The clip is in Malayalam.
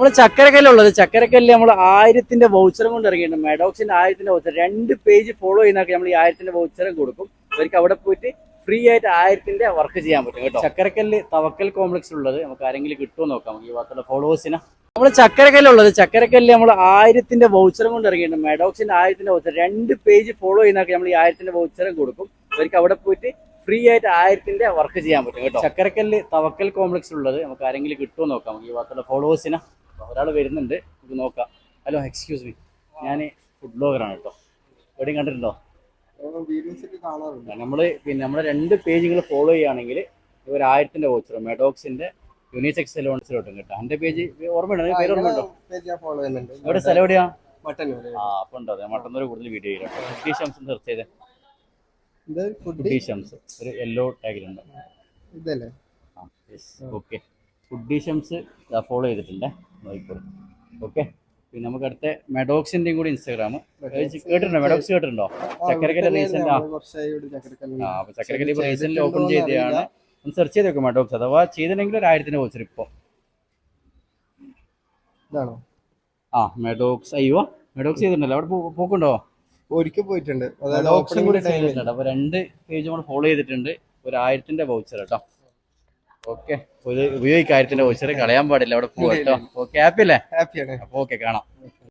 നമ്മൾ ചക്കരക്കല്ലുള്ളത് ചക്കരക്കല്ല് നമ്മൾ ആയിരത്തിന്റെ വൗച്ചറും കൊണ്ട് ഇറങ്ങിയിട്ടുണ്ട്. മെഡോക്സിന്റെ ആയിരത്തിന്റെ വൗച്ചർ രണ്ട് പേജ് ഫോളോ ചെയ്യുന്നവർക്ക് നമ്മൾ ഈ ആയിരത്തിന്റെ വൗച്ചറും കൊടുക്കും. അവർക്ക് അവിടെ പോയിട്ട് ഫ്രീ ആയിട്ട് ആയിരത്തിന്റെ വർക്ക് ചെയ്യാൻ പറ്റും കേട്ടോ. ചക്കരക്കല്ല് തവക്കൽ കോംപ്ലക്സ് ഉള്ളത് നമുക്ക് ആരെങ്കിലും കിട്ടുമോ നോക്കാം. ഈ ഭാഗത്തുള്ള ഫോളോവേഴ്സിന് നമ്മൾ ചക്കരക്കല്ലുള്ളത് ചക്കരക്കല്ല് നമ്മൾ ആയിരത്തിന്റെ വൗച്ചറും കൊണ്ട് ഇറങ്ങിയിട്ടുണ്ട്. മെഡോക്സിന്റെ ആയിരത്തിന്റെ വൗച്ചർ രണ്ട് പേജ് ഫോളോ ചെയ്യുന്നവർക്ക് നമ്മൾ ഈ ആയിരത്തിന്റെ വൗച്ചറും കൊടുക്കും. അവർക്ക് അവിടെ പോയിട്ട് ഫ്രീ ആയിട്ട് ആയിരത്തിന്റെ വർക്ക് ചെയ്യാൻ പറ്റും കേട്ടോ. ചക്കരക്കല്ല് തവക്കൽ കോംപ്ലക്സ് ഉള്ളത് നമുക്ക് ആരെങ്കിലും കിട്ടുമോ നോക്കാം. ഈ ഭാഗത്തുള്ള ഫോളോവേഴ്സിന് ഒരാൾ വരുന്നുണ്ട്. നമുക്ക് നോക്കാം. ഹലോ എക്സ്ക്യൂസ് മീ ഞാൻ ഫുഡ് ബ്ലോഗറാണ് കേട്ടോ. എവിടെയും കണ്ടിട്ടുണ്ടോ? നമ്മൾ പിന്നെ നമ്മുടെ രണ്ട് പേജുകൾ ഫോളോ ചെയ്യുകയാണെങ്കിൽ ഒരു ആയിരത്തിന്റെ വോച്ചർ മെഡോക്സിന്റെ യൂണിസെക്സ് സെലോൺസിലോട്ടും കേട്ടോ. എന്റെ പേജ് ഓർമ്മയുണ്ടോ? പേര് ഓർമ്മയുണ്ടോ? എവിടെ? സ്ഥലം എവിടെയാ? ആ അപ്പം ഉണ്ടോ? അതെ മട്ടന്നൂർ കൂടുതൽ വീഡിയോ ചെയ്യാം കേട്ടോ. ഫുഡി ഷംസ് സെർച്ച് ചെയ്തേ. ഫുഡ് ഫുഡി ഷംസ് ഒരു യെല്ലോ ടാഗിലുണ്ട് ഇതല്ലേ? ആ yes okay foodie Shams follow ചെയ്തിട്ടുണ്ട്. നോക്കിക്കോളൂ ഓക്കെ പിന്നെ നമുക്ക് അടുത്ത മെഡോക്സിന്റെയും കൂടി ഇൻസ്റ്റാഗ്രാം കേട്ടിട്ടുണ്ടോ? മെഡോക്സ് കേട്ടിട്ടുണ്ടോ? ചക്കരക്കല്ല റീസെന്റ് ആ. കുറച്ചായി ആ അപ്പൊ ചക്കരക്കല്ല് ഇപ്പൊ റീസെന്റ് ഓപ്പൺ ചെയ്തതാണ്. ഒന്ന് സെർച്ച് ചെയ്ത് നോക്കും മെഡോക്സ്. അഥവാ ചെയ്തിട്ടുണ്ടെങ്കിൽ ഒരു ആയിരത്തിന് വോച്ചർ ഇപ്പൊ. ഇതാണോ? ആ മെഡോക്സ്. അയ്യോ മെഡോക്സ് ചെയ്തിട്ടുണ്ടല്ലോ. അവിടെ പോക്കുണ്ടോ? ഒരിക്കൽ പോയിട്ടുണ്ട്. അപ്പൊ രണ്ട് പേജ് നമ്മൾ ഫോളോ ചെയ്തിട്ടുണ്ട്. ഒരു ആയിരത്തിന്റെ വൗച്ചർ കേട്ടോ. ഓക്കെ ഉപയോഗിക്കാര്യത്തിന്റെ ആയിരത്തിന്റെ കളയാൻ പാടില്ല. അവിടെ പോകട്ടോ കേട്ടോ. ഓക്കെ ഹാപ്പി അല്ലേ? ഹാപ്പിയാണ് ഓക്കെ കാണാം.